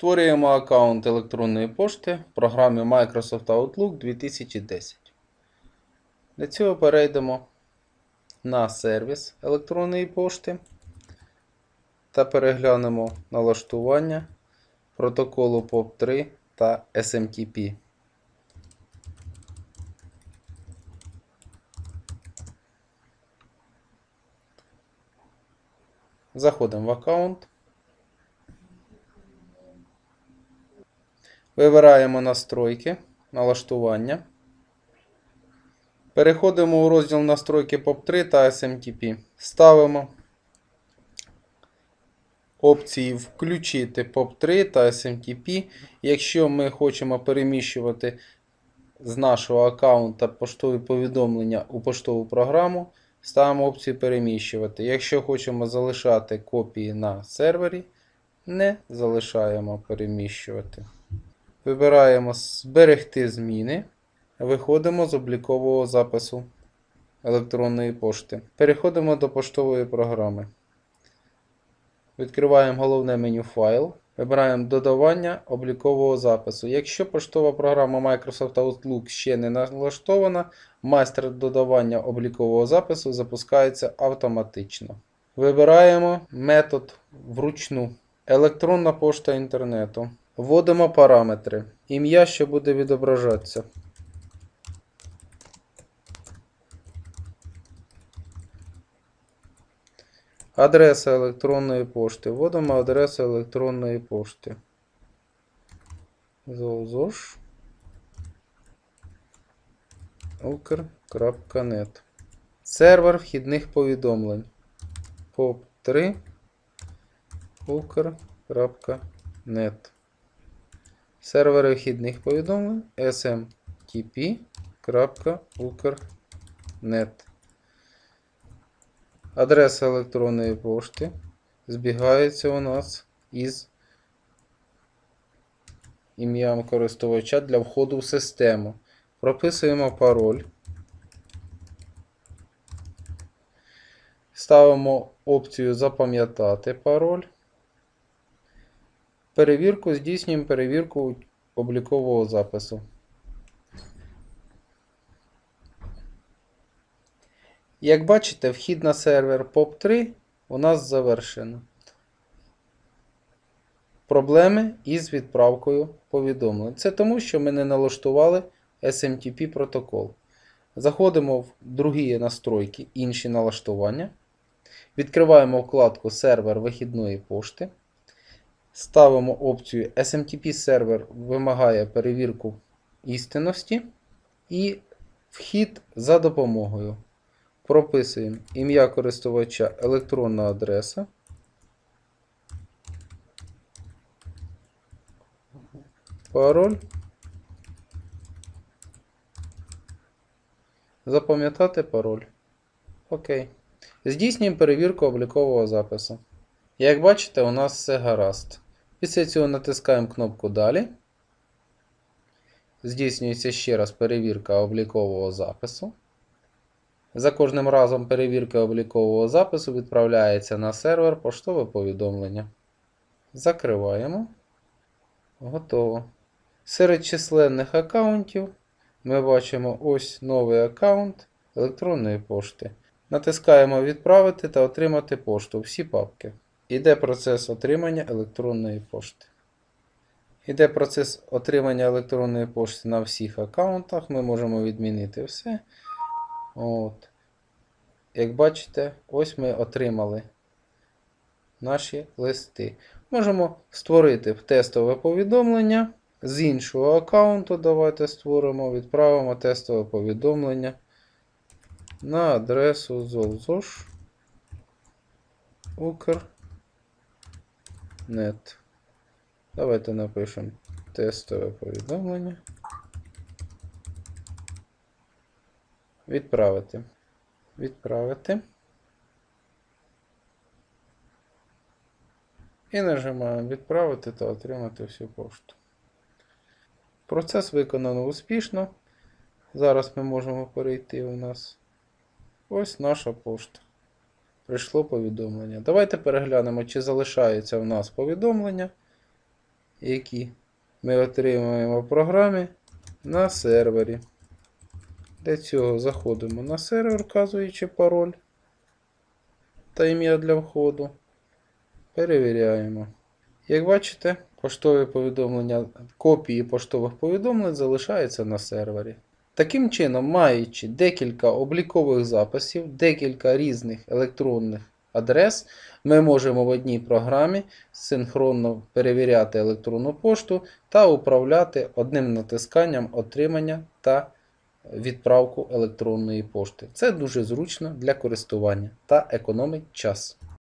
Створюємо аккаунт електронної пошти в програмі Microsoft Outlook 2010. Для цього перейдемо на сервіс електронної пошти та переглянемо налаштування протоколу POP3 та SMTP. Заходимо в аккаунт. Вибираємо настройки, налаштування. Переходимо у розділ настройки POP3 та SMTP. Ставимо опції Включити POP3 та SMTP. Якщо ми хочемо переміщувати з нашого аккаунта поштові повідомлення у поштову програму, ставимо опцію Переміщувати. Якщо хочемо залишати копії на сервері, не залишаємо переміщувати. Вибираємо Зберегти зміни. Виходимо з облікового запису електронної пошти. Переходимо до поштової програми. Відкриваємо головне меню Файл. Вибираємо додавання облікового запису. Якщо поштова програма Microsoft Outlook ще не налаштована, майстер додавання облікового запису запускається автоматично. Вибираємо метод вручну. Електронна пошта інтернету. Вводимо параметри. Ім'я, що буде відображатися. Адреса електронної пошти. Вводимо адресу електронної пошти. Золзош. Укр.нет. Сервер вхідних повідомлень. POP3 Укр.нет. Сервери вхідних повідомлень smtp.ukr.net. Адреса електронної пошти збігається у нас із ім'ям користувача для входу в систему. Прописуємо пароль. Ставимо опцію Запам'ятати пароль. Перевірку здійснюємо перевірку облікового запису. Як бачите, вхід на сервер POP3 у нас завершено. Проблеми із відправкою повідомлень. Це тому, що ми не налаштували SMTP протокол. Заходимо в другі настройки, інші налаштування. Відкриваємо вкладку Сервер вихідної пошти. Ставимо опцію SMTP сервер вимагає перевірку істинності і вхід за допомогою. Прописуємо ім'я користувача електронна адреса. Пароль. Запам'ятати пароль. Окей. Здійснюємо перевірку облікового запису. Як бачите, у нас все гаразд. Після цього натискаємо кнопку Далі. Здійснюється ще раз перевірка облікового запису. За кожним разом перевірки облікового запису відправляється на сервер поштове повідомлення. Закриваємо. Готово. Серед численних аккаунтів ми бачимо ось новий аккаунт електронної пошти. Натискаємо Відправити та отримати пошту. Всі папки. Іде процес отримання електронної пошти. Іде процес отримання електронної пошти на всіх аккаунтах. Ми можемо відмінити все. От. Як бачите, ось ми отримали наші листи. Можемо створити тестове повідомлення з іншого аккаунту. Давайте створимо, відправимо тестове повідомлення на адресу zolzosh Укрнет. Давайте напишемо тестове повідомлення. Відправити. Відправити. І нажимаємо Відправити та отримати всю пошту. Процес виконано успішно. Зараз ми можемо перейти у нас. Ось наша пошта. Прийшло повідомлення. Давайте переглянемо, чи залишається у нас повідомлення. які ми отримуємо в програмі на сервері. Для цього заходимо на сервер, вказуючи пароль та ім'я для входу. Перевіряємо. Як бачите, поштові повідомлення, копії поштових повідомлень залишаються на сервері. Таким чином, маючи декілька облікових записів, декілька різних електронних адрес, ми можемо в одній програмі синхронно перевіряти електронну пошту та управляти одним натисканням отримання та відправку електронної пошти. Це дуже зручно для користування та економить час.